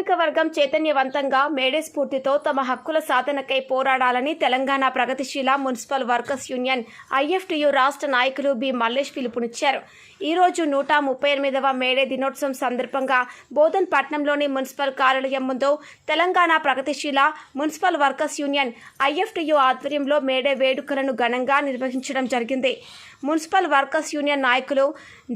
కార్మిక వర్గం చైతన్యవంతంగా మేడే స్ఫూర్తితో తమ హక్కుల సాధనకై పోరాడాలని తెలంగాణ ప్రగతిశీల మున్సిపల్ వర్కర్స్ యూనియన్ ఐఎఫ్టియు రాష్ట్ర నాయకులు బి మల్లేష్ పిలుపునిచ్చారు. ఈ రోజు నూట ముప్పై ఎనిమిదవ మేడే దినోత్సవం సందర్భంగా బోధన్ పట్నంలోని మున్సిపల్ కార్యాలయం ముందు తెలంగాణ ప్రగతిశీల మున్సిపల్ వర్కర్స్ యూనియన్ ఐఎఫ్టియు ఆధ్వర్యంలో మేడే వేడుకలను ఘనంగా నిర్వహించడం జరిగింది. మున్సిపల్ వర్కర్స్ యూనియన్ నాయకులు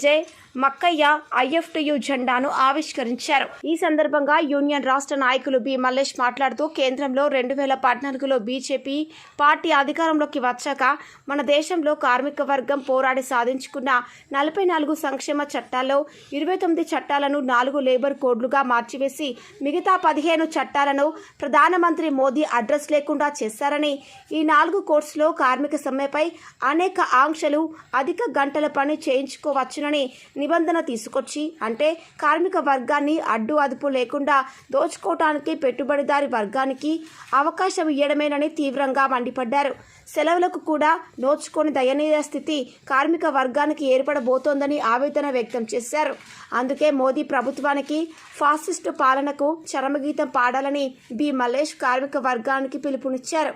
జె మక్కయ్య ఐఎఫ్టియు జెండాను ఆవిష్కరించారు. ఈ సందర్భంగా యూనియన్ రాష్ట్ర నాయకులు బి. మల్లేష్ మాట్లాడుతూ కేంద్రంలో రెండు వేల పద్నాలుగులో బీజేపీ పార్టీ అధికారంలోకి వచ్చాక మన దేశంలో కార్మిక వర్గం పోరాడి సాధించుకున్న నలభై నాలుగు సంక్షేమ చట్టాల్లో ఇరవై తొమ్మిది చట్టాలను నాలుగు లేబర్ కోడ్లుగా మార్చివేసి మిగతా పదిహేను చట్టాలను ప్రధానమంత్రి మోదీ అడ్రస్ లేకుండా చేశారని ఈ నాలుగు కోర్సులో కార్మిక సమ్మెపై అనేక ఆంక్షలు అధిక గంటల పని చేయించుకోవచ్చునని నిబంధన తీసుకొచ్చి అంటే కార్మిక వర్గాన్ని అడ్డు అదుపు లేకుండా దోచుకోవటానికి పెట్టుబడిదారి వర్గానికి అవకాశం ఇవ్వడమేనని తీవ్రంగా మండిపడ్డారు. సెలవులకు కూడా నోచుకొని దయనీయ స్థితి కార్మిక వర్గానికి ఏర్పడబోతోందని ఆవేదన వ్యక్తం చేశారు. అందుకే మోదీ ప్రభుత్వానికి ఫాసిస్టు పాలనకు చరమగీతం పాడాలని బి మల్లేష్ కార్మిక వర్గానికి పిలుపునిచ్చారు.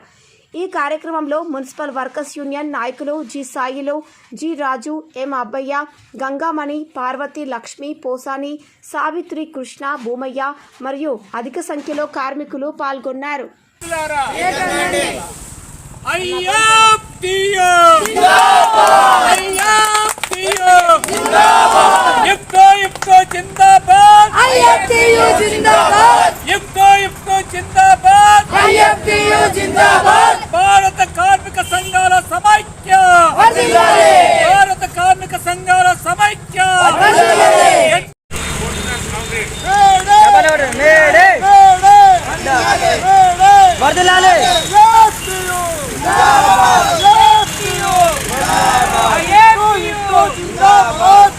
ఈ కార్యక్రమంలో మున్సిపల్ వర్కర్స్ యూనియన్ నాయకులు G Sailu G Raju M Abbaiah Gangamani Parvathi Lakshmi Posani Savitri Krishna Bhoomaiah మరియు అధిక సంఖ్యలో కార్మికులు పాల్గొన్నారు. జిందాబాద్. జిందాబాద్. Mustafa.